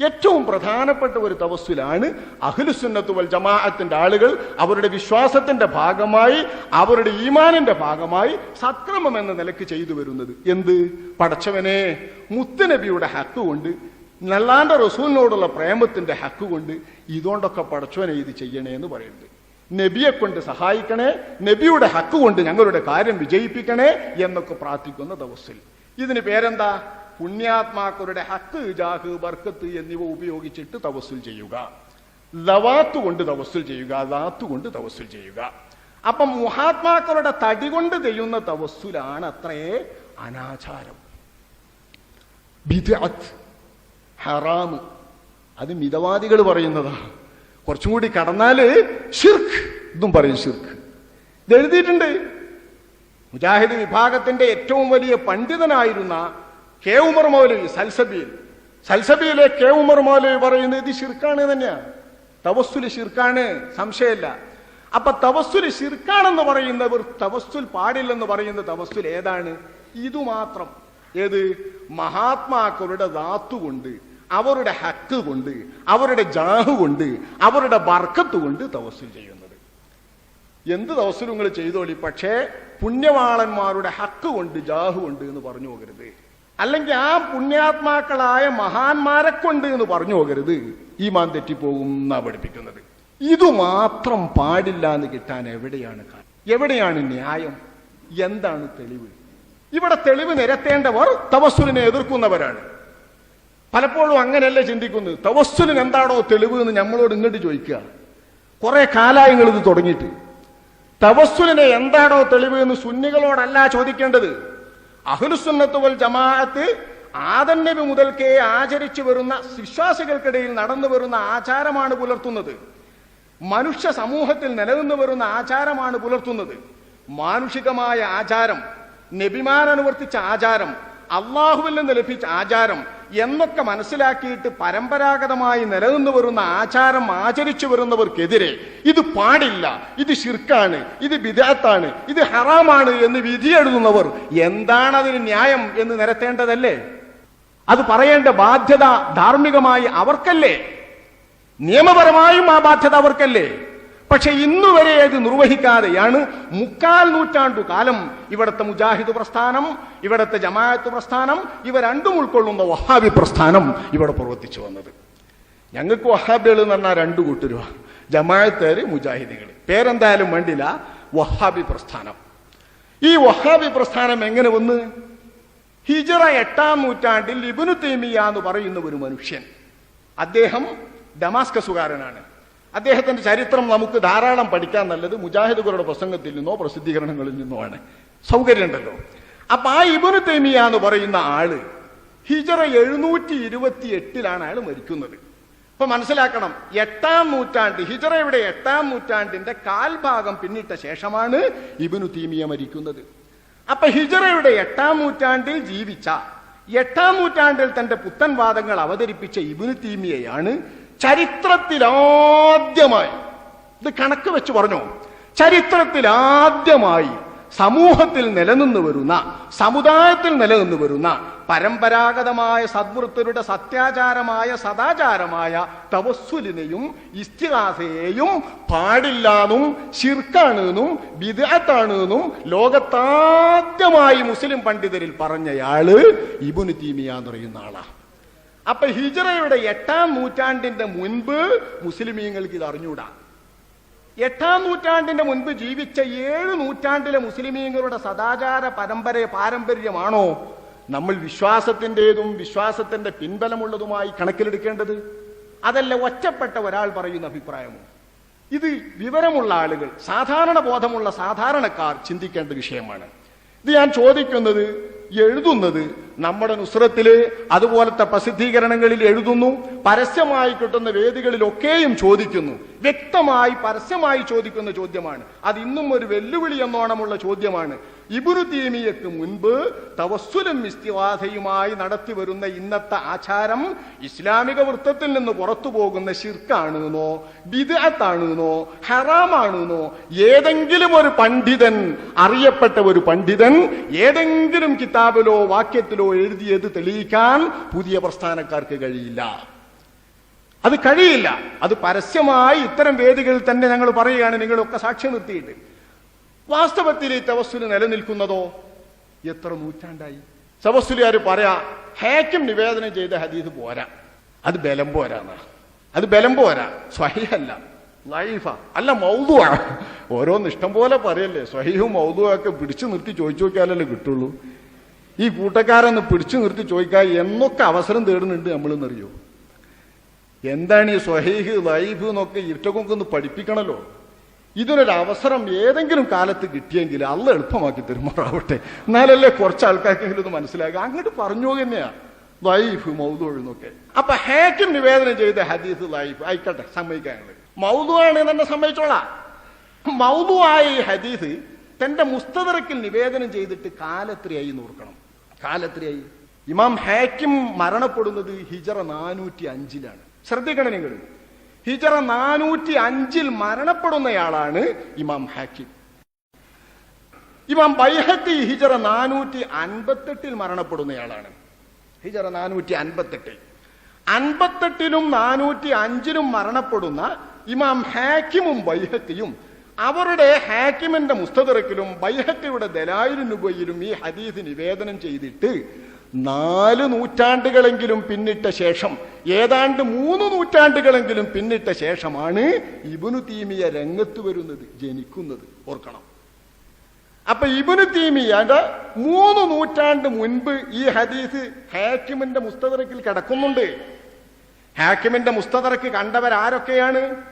ഏറ്റവും പ്രധാനപ്പെട്ട ഒരു തവസ്സിലാണ് അഖിലുസുന്നത്ത് വൽ ജമാഅത്തിന്റെ ആളുകൾ അവരുടെ വിശ്വാസത്തിന്റെ ഭാഗമായി അവരുടെ ഈമാനിന്റെ ഭാഗമായി സക്രമം എന്ന നിലയ്ക്ക് ചെയ്തു വരുന്നത്. എന്ത്? പടച്ചവനെ മുത്തുനബിയുടെ ഹക്ക് കൊണ്ട് നല്ലാന്റെ റസൂലിനോടുള്ള പ്രേമത്തിന്റെ ഹക്ക് കൊണ്ട് ഇതുകൊണ്ടൊക്കെ പടച്ചവനെ ഇത് ചെയ്യണേ എന്ന് പറയുന്നത്. നബിയെ കൊണ്ട് സഹായിക്കണേ നബിയുടെ ഹക്ക് കൊണ്ട് ഞങ്ങളുടെ കാര്യം വിജയിപ്പിക്കണേ എന്നൊക്കെ പ്രാർത്ഥിക്കുന്ന ദിവസിൽ ഇതിന് പേരെന്താ? പുണ്യാത്മാക്കളുടെ ഹക്ക് ജാഹ് ബർക്കത്ത് എന്നിവ ഉപയോഗിച്ചിട്ട് തവസ്സുൽ ചെയ്യുക. ലവാത്ത് കൊണ്ട് തവസ്സുൽ ചെയ്യുക ലാത്ത് കൊണ്ട് തവസ്സുൽ ചെയ്യുക. അപ്പം മഹാത്മാക്കളുടെ തടി കൊണ്ട് ചെയ്യുന്ന തവസ്സുലാണ് അത്രേ അനാചാരം. ബിദ്അത്ത് ഹറാമ് അത് മിതവാദികൾ പറയുന്നതാ. കുറച്ചും കൂടി കടന്നാൽ ഷിർക്ക് ഇതും പറയും ഷിർക്ക് ഇത് എഴുതിയിട്ടുണ്ട്. മുജാഹിദ് വിഭാഗത്തിന്റെ ഏറ്റവും വലിയ പണ്ഡിതനായിരുന്ന കെ ഉമർ മൗലവി സൽസബിയിൽ സൽസബിയിലെ കെ ഉമർ മൗലവി പറയുന്നത് ഇത് ഷിർക്കാണ് തന്നെയാണ്. തവസ്സുൽ ഷിർക്കാണ് സംശയമില്ല. അപ്പൊ തവസ്സുൽ ഷിർക്കാണെന്ന് പറയുന്നവർ തവസ്സുൽ പാടില്ലെന്ന് പറയുന്ന തവസ്സുൽ ഏതാണ്? ഇതുമാത്രം. ഏത്? മഹാത്മാക്കളുടെ ധാത്തുകൊണ്ട് അവരുടെ ഹക്ക് കൊണ്ട് അവരുടെ ജാഹു കൊണ്ട് അവരുടെ ബർക്കത്ത് കൊണ്ട് തവസ്സുൽ ചെയ്യുന്നത്. എന്ത് തവസ്സുലും നിങ്ങൾ ചെയ്തോളി? പക്ഷേ പുണ്യവാളന്മാരുടെ ഹക്ക് കൊണ്ട് ജാഹു കൊണ്ട് എന്ന് പറഞ്ഞു പോകരുത്. അല്ലെങ്കിൽ ആ പുണ്യാത്മാക്കളായ മഹാന്മാരെ കൊണ്ട് എന്ന് പറഞ്ഞു പോകരുത്. ഈ മാൻ തെറ്റിപ്പോകും എന്നാ പഠിപ്പിക്കുന്നത്. ഇതു മാത്രം പാടില്ല എന്ന് കിട്ടാൻ എവിടെയാണ്? എവിടെയാണ് ന്യായം? എന്താണ് തെളിവ്? ഇവിടെ തെളിവ് നിരത്തേണ്ടവർ തവസ്സുലിനെ എതിർക്കുന്നവരാണ്. പലപ്പോഴും അങ്ങനെയല്ല ചിന്തിക്കുന്നത്? തവസ്സുലിന് എന്താണോ തെളിവ് എന്ന് നമ്മളോട് ഇങ്ങോട്ട് ചോദിക്കുക. കുറെ കാലായങ്ങൾ ഇത് തുടങ്ങിയിട്ട്. തവസ്സുലിനെ എന്താണോ തെളിവ് എന്ന് സുന്നികളോടല്ല ചോദിക്കേണ്ടത്. അഹ്ലുസുന്നത്ത് വൽ ജമാഅത്ത് ആദൻ നബി മുതൽക്കേ ആചരിച്ചു വരുന്ന വിശ്വാസികൾക്കിടയിൽ നടന്നു വരുന്ന ആചാരമാണ് പുലർത്തുന്നത്. മനുഷ്യ സമൂഹത്തിൽ നിലനിന്നു വരുന്ന ആചാരമാണ് പുലർത്തുന്നത്. മാനുഷികമായ ആചാരം നബിമാൻ അനുവർത്തിച്ച ആചാരം അള്ളാഹുവിൽ നിന്ന് ലഭിച്ച ആചാരം എന്നൊക്കെ മനസ്സിലാക്കിയിട്ട് പരമ്പരാഗതമായി നിലനിന്ന് വരുന്ന ആചാരം ആചരിച്ചു വരുന്നവർക്കെതിരെ ഇത് പാടില്ല ഇത് ഷിർക്കാണ് ഇത് ബിദാത്താണ് ഇത് ഹറാമാണ് എന്ന് വിധിയെഴുതുന്നവർ എന്താണ് അതിന് ന്യായം എന്ന് നിരത്തേണ്ടതല്ലേ? അത് പറയേണ്ട ബാധ്യത ധാർമ്മികമായി അവർക്കല്ലേ? നിയമപരമായും ആ ബാധ്യത അവർക്കല്ലേ? പക്ഷെ ഇന്നുവരെ അത് നിർവഹിക്കാതെയാണ് മുക്കാൽ നൂറ്റാണ്ടു കാലം ഇവിടുത്തെ മുജാഹിദ് പ്രസ്ഥാനം ഇവിടുത്തെ ജമാഅത്ത് പ്രസ്ഥാനം ഇവ രണ്ടും ഉൾക്കൊള്ളുന്ന വഹാബി പ്രസ്ഥാനം ഇവിടെ പ്രവർത്തിച്ചു വന്നത്. ഞങ്ങൾക്ക് വഹാബികൾ എന്ന് പറഞ്ഞാൽ രണ്ടു കൂട്ടരുവ. ജമാഅത്തേര് മുജാഹിദികൾ പേരെന്തായാലും വേണ്ടില്ല. വഹാബി പ്രസ്ഥാനം. ഈ വഹാബി പ്രസ്ഥാനം എങ്ങനെ വന്ന്? ഹിജറ എട്ടാം നൂറ്റാണ്ടിൽ ഇബുനു തേമിയ എന്ന് പറയുന്ന ഒരു മനുഷ്യൻ. അദ്ദേഹം ഡമാസ്കസുകാരനാണ്. അദ്ദേഹത്തിന്റെ ചരിത്രം നമുക്ക് ധാരാളം പഠിക്കാൻ നല്ലത് മുജാഹിദുകളുടെ പ്രസംഗത്തിൽ നിന്നോ പ്രസിദ്ധീകരണങ്ങളിൽ നിന്നോ ആണ്. സൗകര്യമുണ്ടല്ലോ അപ്പൊ ആ ഇബുനു തൈമിയ എന്ന് പറയുന്ന ആൾ ഹിജറ എഴുന്നൂറ്റി ഇരുപത്തി എട്ടിലാണ് അയാൾ മരിക്കുന്നത്. അപ്പൊ മനസ്സിലാക്കണം എട്ടാം നൂറ്റാണ്ട് ഹിജറയുടെ എട്ടാം നൂറ്റാണ്ടിന്റെ കാൽഭാഗം പിന്നിട്ട ശേഷമാണ് ഇബിനു തീമിയ മരിക്കുന്നത്. അപ്പൊ ഹിജറയുടെ എട്ടാം നൂറ്റാണ്ടിൽ ജീവിച്ച എട്ടാം നൂറ്റാണ്ടിൽ തന്റെ പുത്തൻവാദങ്ങൾ അവതരിപ്പിച്ച ഇബിനു തീമിയയാണ് ചരിത്രത്തിൽ ആദ്യമായി ഇത് കണക്ക് വെച്ച് പറഞ്ഞോ? ചരിത്രത്തിലാദ്യമായി സമൂഹത്തിൽ നിലനിന്ന് വരുന്ന സമുദായത്തിൽ നിലനിന്ന് വരുന്ന പരമ്പരാഗതമായ സദ്വൃത്തരുടെ സത്യാചാരമായ സദാചാരമായ തവസ്സുലിനെയും ഇസ്തിഹാസയെയും പാടില്ലാന്നും ശിർക്കാണെന്നും വിദഗ്ധാണെന്നും ലോകത്താദ്യമായി മുസ്ലിം പണ്ഡിതരിൽ പറഞ്ഞയാൾ ഇബുന് തീമിയ എന്ന് പറയുന്ന ആളാ. അപ്പൊ ഹിജറയുടെ എട്ടാം നൂറ്റാണ്ടിന്റെ മുൻപ് മുസ്ലിമീങ്ങൾക്ക് ഇത് അറിഞ്ഞൂടാ. എട്ടാം നൂറ്റാണ്ടിന്റെ മുൻപ് ജീവിച്ച ഏഴ് നൂറ്റാണ്ടിലെ മുസ്ലിമീങ്ങളുടെ സദാചാര പരമ്പര പാരമ്പര്യമാണോ നമ്മൾ വിശ്വാസത്തിന്റെതും വിശ്വാസത്തിന്റെ പിൻബലമുള്ളതുമായി കണക്കിലെടുക്കേണ്ടത്? അതല്ല ഒറ്റപ്പെട്ട ഒരാൾ പറയുന്ന അഭിപ്രായമോ ഇത് വിവരമുള്ള ആളുകൾ സാധാരണ ബോധമുള്ള സാധാരണക്കാർ ചിന്തിക്കേണ്ട വിഷയമാണ്. ഇത് ഞാൻ ചോദിക്കുന്നത് എഴുതുന്നത് നമ്മുടെ നുസ്രത്തിൽ അതുപോലത്തെ പ്രസിദ്ധീകരണങ്ങളിൽ എഴുതുന്നു പരസ്യമായി കിട്ടുന്ന വേദികളിലൊക്കെയും ചോദിക്കുന്നു. വ്യക്തമായി പരസ്യമായി ചോദിക്കുന്ന ചോദ്യമാണ്. അത് ഇന്നും ഒരു വെല്ലുവിളി എന്നോണമുള്ള ചോദ്യമാണ്. ഇബുരു തീമിയക്ക് മുൻപ് തവസ്സുലും ഇസ്തിവാധയുമായി നടത്തി വരുന്ന ഇന്നത്തെ ആചാരം ഇസ്ലാമിക വൃത്തത്തിൽ നിന്ന് പുറത്തു പോകുന്ന ഷിർക്കാണെന്നോ ബിദാത്താണെന്നോ ഹറാമാണെന്നോ ഏതെങ്കിലും ഒരു പണ്ഡിതൻ അറിയപ്പെട്ട ഒരു പണ്ഡിതൻ ഏതെങ്കിലും കിതാബിലോ വാക്യത്തിലോ എഴുതിയത് തെളിയിക്കാൻ പുതിയ പ്രസ്ഥാനക്കാർക്ക് കഴിയില്ല. അത് കഴിയില്ല. അത് പരസ്യമായി ഇത്തരം വേദികളിൽ തന്നെ ഞങ്ങൾ പറയുകയാണ്. നിങ്ങളൊക്കെ സാക്ഷ്യം നിർത്തിയിട്ട്. വാസ്തവത്തിൽ ഈ തവസ്സുൽ നിലനിൽക്കുന്നതോ? എത്ര നൂറ്റാണ്ടായി? തവസ്സുലുകാർ പറയാ? ഹേക്കും നിവേദനം ചെയ്ത ഹദീദ് പോരാ. അത് ബലം പോരാന്നാ. അത് ബലം പോരാ. സ്വഹിഹല്ല. ലൈഫ അല്ല മൗതുവാ ഓരോന്ന് ഇഷ്ടം പോലെ പറയല്ലേ? സ്വഹീഹും മൗതുവൊക്കെ പിടിച്ചു നിർത്തി ചോദിച്ചു നോക്കിയാലല്ലേ കിട്ടുള്ളൂ. ഈ കൂട്ടക്കാരൊന്ന് പിടിച്ചു നിർത്തി ചോദിക്കാൻ എന്നൊക്കെ അവസരം തേടുന്നുണ്ട് നമ്മളെന്നറിയോ? എന്താണ് ഈ സ്വഹീഹ് ലൈഫ് എന്നൊക്കെ ഇരുട്ടക്കൊക്കെ ഒന്ന് പഠിപ്പിക്കണല്ലോ. ഇതിനൊരു അവസരം ഏതെങ്കിലും കാലത്ത് കിട്ടിയെങ്കിൽ അല്ല എളുപ്പമാക്കി തരുമാറാവട്ടെ. എന്നാലല്ലേ കുറച്ച് ആൾക്കാർക്കെങ്കിലും ഒന്ന് മനസ്സിലാക്കുക അങ്ങോട്ട് പറഞ്ഞു തന്നെയാ ലൈഫ് മൗതുവെന്നൊക്കെ അപ്പൊ ഹാക്കിം നിവേദനം ചെയ്ത ഹദീസ് ലൈഫ് ആയിക്കോട്ടെ സമ്മതിക്കാനുള്ളത് മൗതുവാണ് തന്നെ സമ്മതിച്ചോളാം മൗതുവായ ഈ ഹദീസ് തന്റെ മുസ്തദറക്കിൽ നിവേദനം ചെയ്തിട്ട് കാലത്രയായി നോർക്കണം. കാലത്രയായി ഇമാം ഹാക്കിം മരണപ്പെടുന്നത് ഹിജറ നാനൂറ്റി അഞ്ചിലാണ് ശ്രദ്ധിക്കണം നിങ്ങൾ ഹിജറ നാനൂറ്റി അഞ്ചിൽ മരണപ്പെടുന്നയാളാണ് ഇമാം ഹാക്കിം. ഇമാം ബൈഹത്തി ഹിജറ നാനൂറ്റി അൻപത്തെട്ടിൽ മരണപ്പെടുന്നയാളാണ്. ഹിജറ നാനൂറ്റി അൻപത്തെട്ടിൽ അൻപത്തെട്ടിലും നാനൂറ്റി അഞ്ചിലും മരണപ്പെടുന്ന ഇമാം ഹാക്കിമും ബൈഹത്തിയും അവരുടെ ഹാക്കിമിന്റെ മുസ്തദറക്കിലും ബൈഹക്കയുടെ ദലായിലുനുബയിലും ഈ ഹദീസ് നിവേദനം ചെയ്തിട്ട് നാല് നൂറ്റാണ്ടുകളെങ്കിലും പിന്നിട്ട ശേഷം ഏതാണ്ട് മൂന്ന് നൂറ്റാണ്ടുകളെങ്കിലും പിന്നിട്ട ശേഷമാണ് ഇബുനു തീമിയ രംഗത്ത് വരുന്നത് ജനിക്കുന്നത്. ഓർക്കണം. അപ്പൊ ഇബുനു തീമിയുടെ മൂന്ന് നൂറ്റാണ്ട് മുൻപ് ഈ ഹദീസ് ഹാക്കിമിന്റെ മുസ്തദറക്കിൽ കിടക്കുന്നുണ്ട്. ഹാക്കിമിന്റെ മുസ്തദറക്ക് കണ്ടവരാരൊക്കെയാണ്?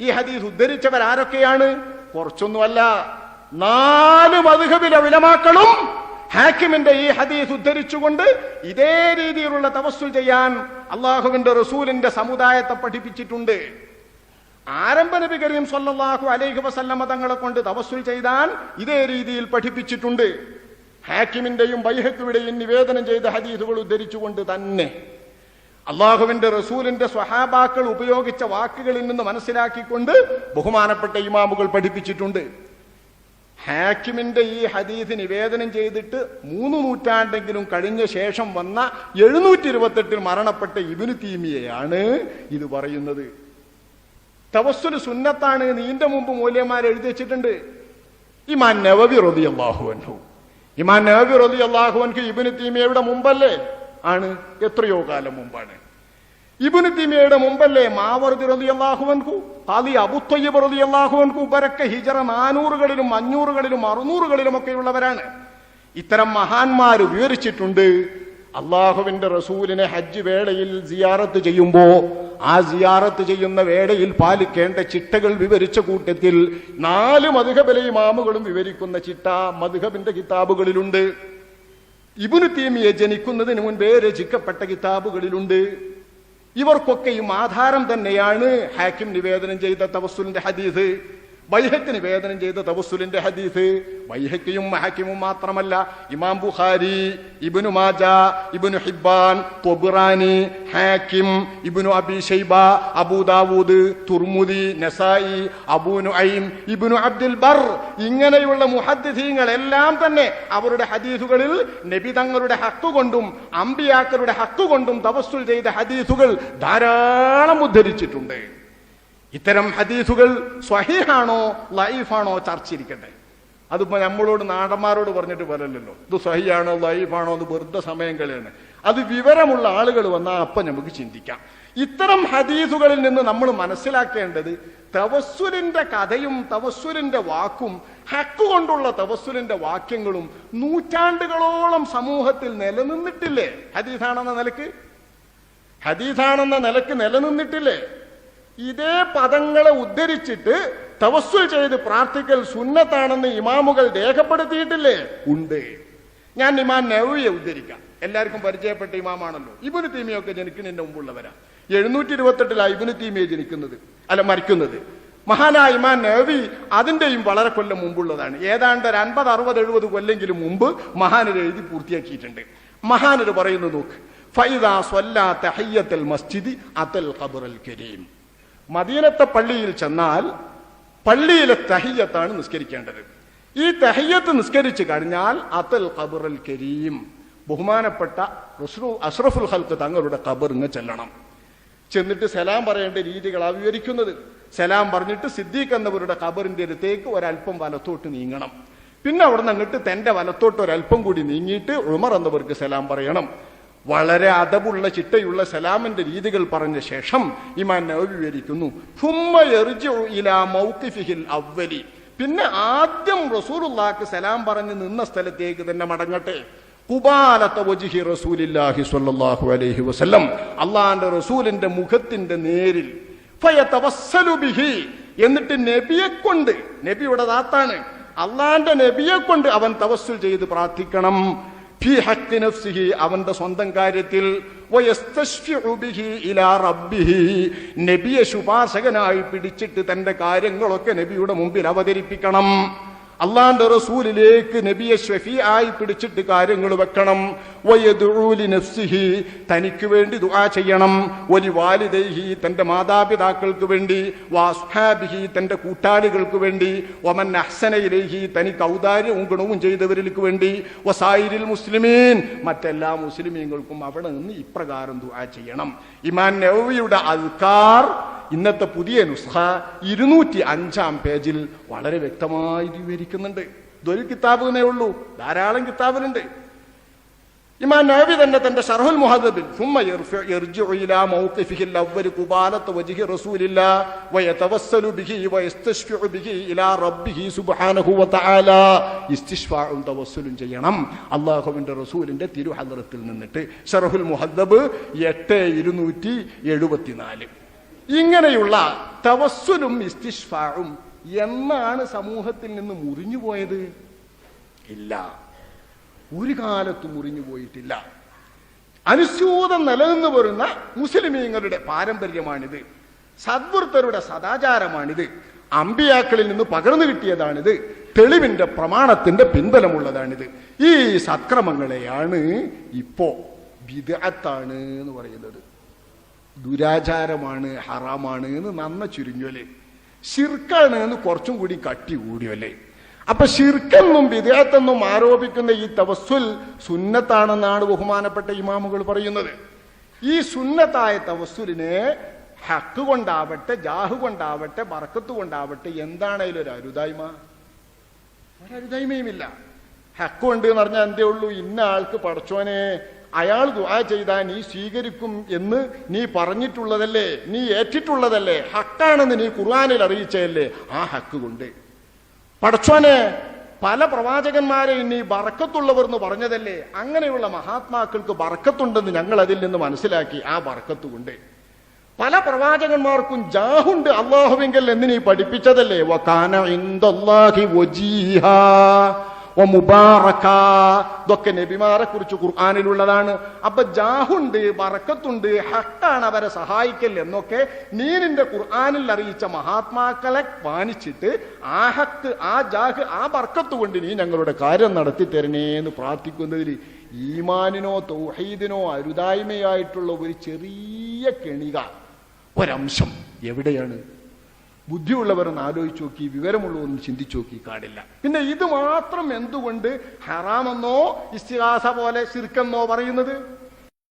ഈ ഹദീസ് ഉദ്ധരിച്ചവരാരൊക്കെയാണ്? കുറച്ചൊന്നുമല്ല നാല് മധുഹബിലെ വിലമാക്കളും ഹാക്കിമിന്റെ ഈ ഹദീസ് ഉദ്ധരിച്ചുകൊണ്ട് ഇതേ രീതിയിലുള്ള തപസ്സു ചെയ്യാൻ അള്ളാഹുവിന്റെ റസൂലിന്റെ സമുദായത്തെ പഠിപ്പിച്ചിട്ടുണ്ട്. ആരംഭ നബി കരീം സല്ലല്ലാഹു അലൈഹി വസല്ലമ തങ്ങളെ കൊണ്ട് തവസ്സുൽ ചെയ്താൽ ഇതേ രീതിയിൽ പഠിപ്പിച്ചിട്ടുണ്ട്. ഹാക്കിമിന്റെയും ബൈഹക്കുവിടെയും നിവേദനം ചെയ്ത ഹദീസുകൾ ഉദ്ധരിച്ചുകൊണ്ട് തന്നെ അള്ളാഹുവിന്റെ റസൂലിന്റെ സ്വഹാബാക്കൾ ഉപയോഗിച്ച വാക്കുകളിൽ നിന്ന് മനസ്സിലാക്കിക്കൊണ്ട് ബഹുമാനപ്പെട്ട ഇമാമുകൾ പഠിപ്പിച്ചിട്ടുണ്ട്. ഹാക്കിമിന്റെ ഈ ഹദീസ് നിവേദനം ചെയ്തിട്ട് മൂന്ന് നൂറ്റാണ്ടെങ്കിലും കഴിഞ്ഞ ശേഷം വന്ന എഴുന്നൂറ്റി ഇരുപത്തെട്ടിൽ മരണപ്പെട്ട ഇബിനു തീമിയെയാണ് ഇത് പറയുന്നത്. തവസ്സുൽ സുന്നത്താണ് നീന്റെ മുമ്പ് മൂല്യന്മാർ എഴുതി വെച്ചിട്ടുണ്ട്. ഇമാൻ നവവി റതി അള്ളാഹു അൻഹു. ഇമാൻ നവവി റതി അള്ളാഹു ഇബിന് തീമിയയുടെ മുമ്പല്ലേ? ആണ്. എത്രയോ കാലം മുമ്പാണ്. ഇബുന് തീമിയയുടെ മുമ്പല്ലേ മാവർദി റതി അള്ളാഹു അൻഹു ഖാദി അബുത്തൊയ്യബ് റതി അള്ളാഹു അൻഹു ഇവരൊക്കെ ഹിജറ നാനൂറുകളിലും അഞ്ഞൂറുകളിലും അറുന്നൂറുകളിലും ഒക്കെ ഉള്ളവരാണ്. ഇത്തരം മഹാന്മാര് വിവരിച്ചിട്ടുണ്ട് അള്ളാഹുവിന്റെ റസൂലിനെ ഹജ്ജ് വേളയിൽ സിയാറത്ത് ചെയ്യുമ്പോ ആ സിയാറത്ത് ചെയ്യുന്ന വേളയിൽ പാലിക്കേണ്ട ചിട്ടകൾ വിവരിച്ച കൂട്ടത്തിൽ നാല് മധുഹബല ഇമാമുകളും വിവരിക്കുന്ന ചിട്ട മധുഹബിന്റെ കിതാബുകളിലുണ്ട്. ഇബുനു തീമിയെ ജനിക്കുന്നതിന് മുൻപേ രചിക്കപ്പെട്ട കിതാബുകളിലുണ്ട്. ഇവർക്കൊക്കെയും ആധാരം തന്നെയാണ് ഹാക്കിം നിവേദനം ചെയ്ത തവസുലിന്റെ ഹദീസ്. ബൈഹക്ക് നിവേദനം ചെയ്ത തവസ്സുലിന്റെ ഹദീസ്. ബൈഹക്കിയും മഹക്കിയും മാത്രമല്ല Imam Bukhari Ibn Majah Ibn Hibban Tabarani Hakim Ibn Abi Shaybah Abu Dawud Tirmidhi Nasai Abu Nuaim Ibn Abdul Barr ഇങ്ങനെയുള്ള മുഹദ്ദീങ്ങൾ എല്ലാം തന്നെ അവരുടെ ഹദീസുകളിൽ നബി തങ്ങളുടെ ഹക്കുകൊണ്ടും അമ്പിയാക്കളുടെ ഹക്കുകൊണ്ടും തവസ്സുൽ ചെയ്ത ഹദീസുകൾ ധാരാളം ഉദ്ധരിച്ചിട്ടുണ്ട്. ഇത്തരം ഹദീസുകൾ സ്വഹീഹാണോ ലൈഫാണോ ചർച്ചയിരിക്കട്ടെ. അതിപ്പോ നമ്മളോട് നാടന്മാരോട് പറഞ്ഞിട്ട് പറയല്ലോ ഇത് സഹിയാണോ ലൈഫാണോ എന്ന് വെറുതെ സമയം കളയാണ്. അത് വിവരമുള്ള ആളുകൾ വന്നാൽ അപ്പൊ നമുക്ക് ചിന്തിക്കാം. ഇത്തരം ഹദീസുകളിൽ നിന്ന് നമ്മൾ മനസ്സിലാക്കേണ്ടത് തവസ്സുലിന്റെ കഥയും തവസ്സുലിന്റെ വാക്കും ഹക്ക് കൊണ്ടുള്ള തവസ്സുലിന്റെ വാക്യങ്ങളും നൂറ്റാണ്ടുകളോളം സമൂഹത്തിൽ നിലനിന്നിട്ടില്ലേ? ഹദീസാണെന്ന നിലയ്ക്ക്? ഹദീസാണെന്ന നിലയ്ക്ക് നിലനിന്നിട്ടില്ലേ? ഇതേ പദങ്ങളെ ഉദ്ധരിച്ചിട്ട് തവസ്സുൽ ചെയ്ത് പ്രാർത്ഥിക്കൽ സുന്നത്താണെന്ന് ഇമാമുകൾ രേഖപ്പെടുത്തിയിട്ടില്ലേ? ഉണ്ട്. ഞാൻ ഇമാം നവിയെ ഉദ്ധരിക്കാം. എല്ലാവർക്കും പരിചയപ്പെട്ട ഇമാമാണല്ലോ. ഇബുന് തീമിയൊക്കെ ജനിക്കുന്നതിന്റെ മുമ്പുള്ളവരാ. എഴുന്നൂറ്റി ഇരുപത്തെട്ടിലാണ് ഇബുന് തീമിയെ ജനിക്കുന്നത്. അല്ല മരിക്കുന്നത്. മഹാനായ ഇമാൻ നവി അതിന്റെയും വളരെ കൊല്ലം മുമ്പുള്ളതാണ്. ഏതാണ്ട് ഒരു അൻപത് അറുപത് എഴുപത് കൊല്ലെങ്കിലും മുമ്പ് മഹാനര് എഴുതി പൂർത്തിയാക്കിയിട്ടുണ്ട്. മഹാനര് പറയുന്നത് നോക്ക്. ഫൈദ സ്വല്ലാ തഹയ്യത്തൽ മസ്ജിദി അതൽ ഖബറൽ കരീം. മദീനത്തെ പള്ളിയിൽ ചെന്നാൽ പള്ളിയിലെ തഹിയത്താണ് നിസ്കരിക്കേണ്ടത്. ഈ തഹയ്യത്ത് നിസ്കരിച്ചു കഴിഞ്ഞാൽ അതൽ ഖബറുൽ കരീം ബഹുമാനപ്പെട്ട അഷ്റഫുൽ ഹൽക്ക് തങ്ങളുടെ ഖബറിന് ചെല്ലണം. ചെന്നിട്ട് സലാം പറയേണ്ട രീതികളാണ് വിവരിക്കുന്നത്. സലാം പറഞ്ഞിട്ട് സിദ്ദീഖ് എന്നവരുടെ ഖബറിന്റെ അടുത്തേക്ക് ഒരല്പം വലത്തോട്ട് നീങ്ങണം. പിന്നെ അവിടെ നിന്ന് അങ്ങോട്ട് തന്റെ വലത്തോട്ട് ഒരല്പം കൂടി നീങ്ങിയിട്ട് ഉമർ എന്നവർക്ക് സലാം പറയണം. വളരെ അടവുള്ള ചിട്ടയുള്ള സലാമിന്റെ രീതികൾ പറഞ്ഞ ശേഷം ഇമാൻ നവവി വിവരിക്കുന്നു "ഫുമ്മ യർജിഉ ഇലാ മൗഖിഫിഹിൽ അവ്വലി. പിന്നെ ആദ്യം റസൂലുള്ളാഹിക്ക് സലാം പറഞ്ഞ് നിന്ന സ്ഥലത്തേക്ക് തന്നെ മടങ്ങട്ടെ. കുബാലത്ത വജിഹി റസൂലില്ലാഹി സ്വല്ലല്ലാഹു അലൈഹി വസല്ലം. അള്ളാന്റെ റസൂലിന്റെ മുഖത്തിന്റെ നേരിൽ ബിഹി. എന്നിട്ട് നബിയെ കൊണ്ട് നബിയുടെ താത്താണ് അള്ളാന്റെ നബിയെ കൊണ്ട് അവൻ തവസ്സുൽ ചെയ്ത് പ്രാർത്ഥിക്കണം. അവന്റെ സ്വന്തം കാര്യത്തിൽ നബിയെ ശുപാർശകനായി പിടിച്ചിട്ട് തന്റെ കാര്യങ്ങളൊക്കെ നബിയുടെ മുമ്പിൽ അവതരിപ്പിക്കണം. അള്ളാന്റെ റസൂലിലേക്ക് നബിയെ ഷഫി ആയി പിടിച്ചിട്ട് കാര്യങ്ങൾ വെക്കണം. വയദുഊലി നഫ്സിഹി തനിക്ക് വേണ്ടി ദുആ ചെയ്യണം. ഒരു വാലിദൈഹി തന്റെ മാതാപിതാക്കൾക്ക് വേണ്ടി. വാസ്ഹാബിഹി തന്റെ കൂട്ടാളികൾക്ക് വേണ്ടി. ഒമൻ അഹ്സനയിലേഹി തനിക്ക് ഔദാര്യവും ഗുണവും ചെയ്തവരിലേക്ക് വേണ്ടി. വസായിരിൽ മുസ്ലിമീൻ മറ്റെല്ലാ മുസ്ലിമീങ്ങൾക്കും അവിടെ നിന്ന് ഇപ്രകാരം ദുആ ചെയ്യണം. ഇമാൻ നവവിയുടെ അൽക്കാർ ഇന്നത്തെ പുതിയ നുസ്ഖ ഇരുന്നൂറ്റി അഞ്ചാം പേജിൽ വളരെ വ്യക്തമായി വിവരിക്കുന്നുണ്ട് ഇതൊരു കിതാബ് തന്നെ ഉള്ളൂ ധാരാളം കിതാബിലുണ്ട് ഇമാം നബി തന്നെ തന്റെ ഷർഹുൽ മുഹദ്ദിൽ ثم يرفع يرجع الى موقفه الاول قبالة وجه رسول الله ويتوسل به ويستشفع به الى ربه سبحانه وتعالى ഇസ്തിഷ്ഫാഉം തവസ്സുലും ചെയ്യണം അള്ളാഹുവിന്റെ റസൂലിന്റെ തിരുഹദ്റത്തിൽ നിന്നിട്ട് ഷർഹുൽ മുഹദ്ദബ് എട്ട് ഇരുന്നൂറ്റി എഴുപത്തിനാല് ഇങ്ങനെയുള്ള തവസ്സുലും ഇസ്തിഷ്ഫാഴും എന്നാണ് സമൂഹത്തിൽ നിന്ന് മുറിഞ്ഞു പോയത്? ഇല്ല. ഒരു കാലത്തും മുറിഞ്ഞു പോയിട്ടില്ല. അനുസ്യൂതം നിലനിന്നു വരുന്ന മുസ്ലിമീങ്ങളുടെ പാരമ്പര്യമാണിത്. സദ്വൃത്തരുടെ സദാചാരമാണിത്. അമ്പിയാക്കളിൽ നിന്ന് പകർന്നു കിട്ടിയതാണിത്. തെളിവിന്റെ പ്രമാണത്തിന്റെ പിൻബലമുള്ളതാണിത്. ഈ സത്ക്രമങ്ങളെയാണ് ഇപ്പോ വിദഗത്താണ് എന്ന് പറയുന്നത്. ദുരാചാരമാണ് ഹറാമാണ് എന്ന് നന്ന ചുരുങ്ങിയല്ലേ ശിർക്കാണ് എന്ന് കുറച്ചും കൂടി കട്ടി കൂടിയല്ലേ അപ്പൊ ഷിർക്കെന്നും വിദേഹത്തെന്നും ആരോപിക്കുന്ന ഈ തവസ്സുൽ സുന്നത്താണെന്നാണ് ബഹുമാനപ്പെട്ട ഇമാമുകൾ പറയുന്നത്. ഈ സുന്നത്തായ തവസ്സുലിനെ ഹക്ക് കൊണ്ടാവട്ടെ ജാഹ് കൊണ്ടാവട്ടെ ബർക്കത്ത് കൊണ്ടാവട്ടെ എന്താണ് അതിലൊരു അരുതായ്മ? ഒരരുതായ്മയുമില്ല ഹക്ക് കൊണ്ട് എന്ന് പറഞ്ഞാൽ എന്തേ ഉള്ളൂ? ഇന്ന ആൾക്ക് പടച്ചോനെ അയാൾ ദുആ ചെയ്താൽ നീ സ്വീകരിക്കും എന്ന് നീ പറഞ്ഞിട്ടുള്ളതല്ലേ? നീ ഏറ്റിട്ടുള്ളതല്ലേ? ഹക്കാണെന്ന് നീ ഖുർആാനിൽ അറിയിച്ചതല്ലേ? ആ ഹക്ക് കൊണ്ട് പടച്ചോനെ പല പ്രവാചകന്മാരെ നീ ബറക്കത്തുള്ളവർ എന്ന് പറഞ്ഞതല്ലേ? അങ്ങനെയുള്ള മഹാത്മാക്കൾക്ക് ബറക്കത്തുണ്ടെന്ന് ഞങ്ങൾ അതിൽ നിന്ന് മനസ്സിലാക്കി ആ ബറക്കത്ത് കൊണ്ട് പല പ്രവാചകന്മാർക്കും ജാഹുണ്ട് അള്ളാഹുവിങ്കൽ എന്ന് നീ പഠിപ്പിച്ചതല്ലേ? വകാന ഇൻദല്ലാഹി ഇതൊക്കെ നബിമാരെ കുറിച്ച് ഖുർആാനിലുള്ളതാണ്. അപ്പൊ ജാഹുണ്ട് ബറക്കത്തുണ്ട് ഹക്കാണ് അവരെ സഹായിക്കൽ എന്നൊക്കെ നീ നിന്റെ ഖുർആാനിൽ അറിയിച്ച മഹാത്മാക്കളെ മാനിച്ചിട്ട് ആ ഹക്ക് ആ ജാഹ് ആ ബർക്കത്ത് കൊണ്ട് നീ ഞങ്ങളുടെ കാര്യം നടത്തി തരണേ എന്ന് പ്രാർത്ഥിക്കുന്നതിൽ ഈമാനിനോ തൗഹീദിനോ അരുതായ്മയായിട്ടുള്ള ഒരു ചെറിയ കെണിക ഒരംശം എവിടെയാണ്? ബുദ്ധിയുള്ളവർ ഒന്ന് ആലോചിച്ച് നോക്കി വിവരമുള്ളവരൊന്ന് ചിന്തിച്ചു നോക്കി കാണില്ല പിന്നെ ഇത് മാത്രം എന്തുകൊണ്ട് ഹറാമെന്നോ ഇസ്തിഹാസ പോലെ ശിർക്കെന്നോ പറയുന്നത്?